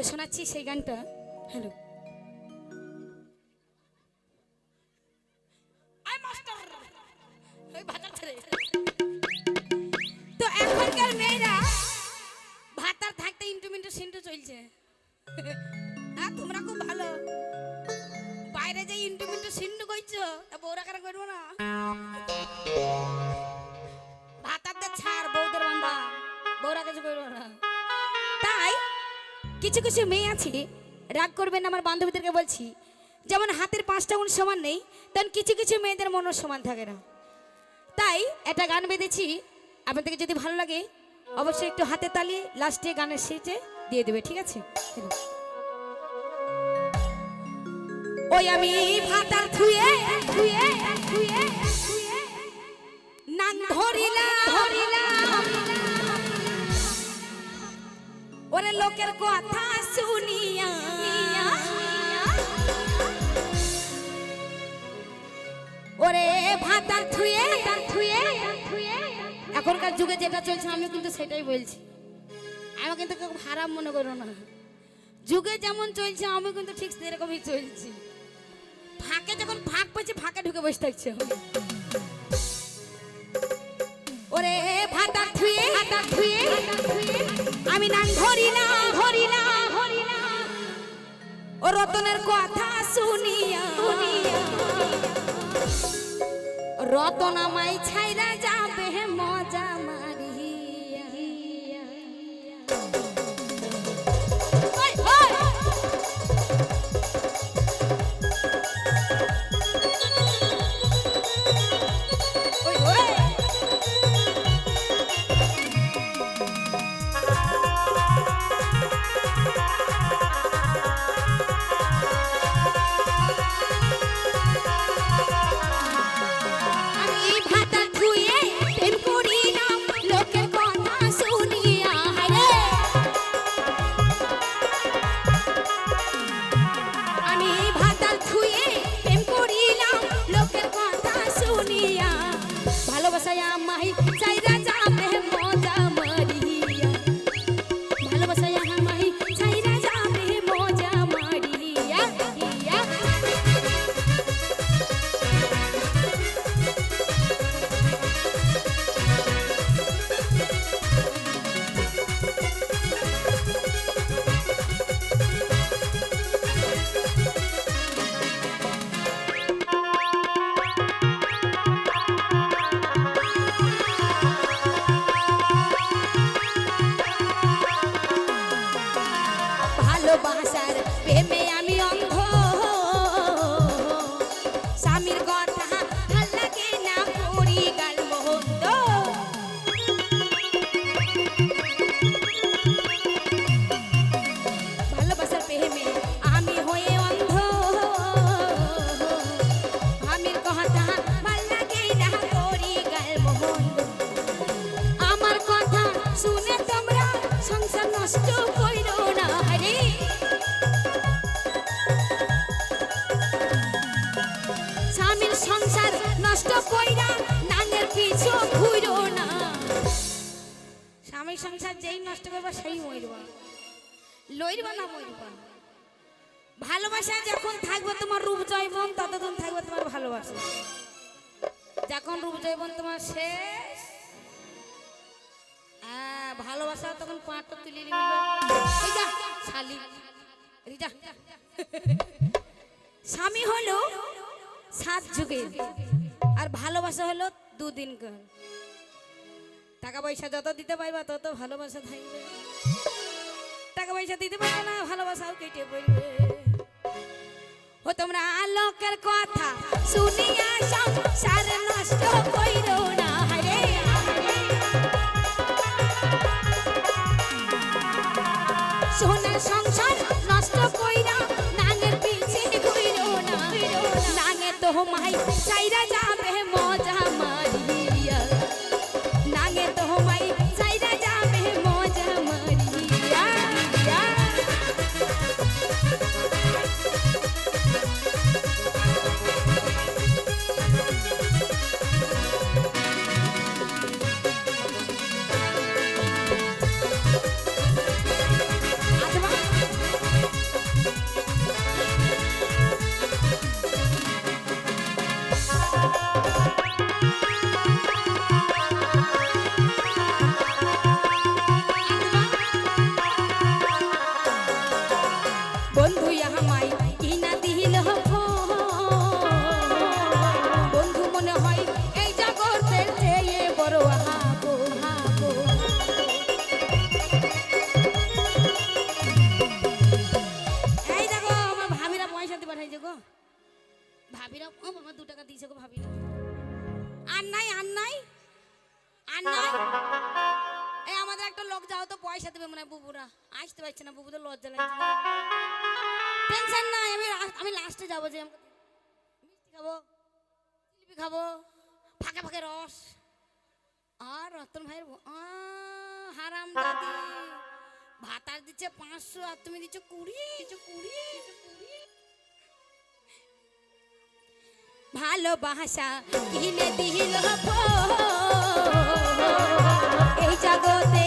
তো শোনাচ্ছি সেই গানটা। হ্যালো। তো এখনকার মেয়েরা ভাতার থাকতে ইন্টু মিন্টু সিন্টু চলছে। হ্যাঁ তোমরা খুব ভালো। বাইরে যে ইন্টু মিন্টু সিন্টু কইছো তা বউরা কারা করব না? ভাতারদের ছাড়, বউদের বান্ধা বউরা কিছু করব না। কিছু কিছু মেয়ে আছে, রাগ করবেন আমার বান্ধবীদেরকে বলছি, যেমন হাতের পাঁচটা গুণ সমান নেই, তেমন কিছু কিছু মেয়েদের মনও সমান থাকে না তাই একটা গান বেঁধেছি, আপনাদেরকে যদি ভালো লাগে, অবশ্যই একটু হাতে তালি লাস্টে গানের শেষে দিয়ে দেবে, ঠিক আছে। ওই আমি ভাতার থুয়ে থুয়ে থুয়ে নাং ধরিলা ওরে লোকের কথা শুনিয়া। ওরে ভাতার থুয়ে থুয়ে। এখনকার যুগে যেটা চলছে আমি কিন্তু সেটাই বলছি। আমি কিন্তু খুব খারাপ মনে করো না। যুগে যেমন চলছে আমি কিন্তু ঠিক সেরকমই চলছি। ফাঁকে যখন ফাঁক পেয়েছি, ফাঁকে ঢুকে বসে থাকছে ওরে ভাতা থুয়ে ভাতা থুয়ে আমি নাম ধরিলা ধরি না ও রতনের কথা শুনিয়া। শুনিয়া। রতন আমায় ছাইরা যাবে। স্বামীর সংসার যেই নষ্ট করবা সেই মরবা। লইরবা না মরবা। ভালোবাসা যখন থাকবে তোমার রূপ জয়বন ততক্ষণ থাকবে তোমার ভালোবাসা। যখন রূপ জয়বন তোমার শেষ হ্যাঁ, ভালোবাসা তখন পাঁচটা তুলে স্বামী হলো সাত যুগের আর ভালোবাসা হলো দুদিনকার টাকা পয়সা যত দিতে পারবা, তত ভালোবাসা থাকবে। টাকা পয়সা দিতে পারবে না, ভালোবাসাও কেটে পড়বে। ও, তোমরা লোকের কথা শুনিয়া সংসার নষ্ট কইরো না হারে সংসার নষ্ট কইরা নাঙের ঘুইরো না নাঙে তো মাই চাইরা ভাবিরা? ও বাবা দু টাকা দিয়েছে গো ভাবিরা। আর নাই আর নাই আর নাই হ্যাঁ। এই আমাদের একটা লোক যাও তো পয়সা দেবে মনে হয় বুবুরা। আসতে পারছে না বুবুদের লজ্জা লাগছে। টেনশন নাই আমি আমি লাস্টে যাব যে মিষ্টি খাব জিলিপি খাব ফাঁকে ফাঁকে রস। আর রতন ভাইয়ের হারাম দাদি। ভাতার দিচ্ছে পাঁচশো আর তুমি দিচ্ছ কুড়ি দিচ্ছ কুড়ি দিচ্ছ কুড়ি। ভালোবাসা কিনে দিল এই জগতে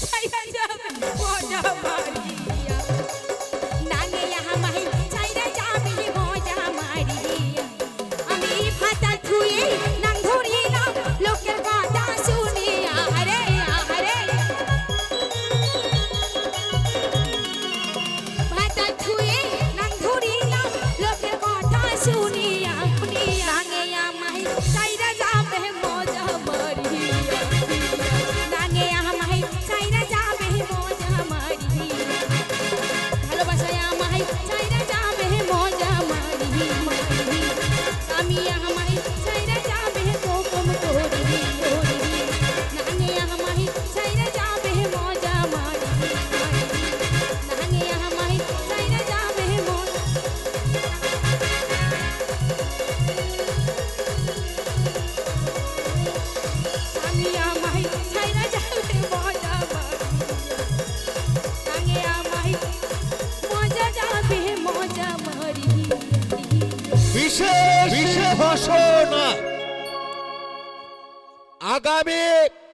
ছাইয়া যাবে মজা বিশেষ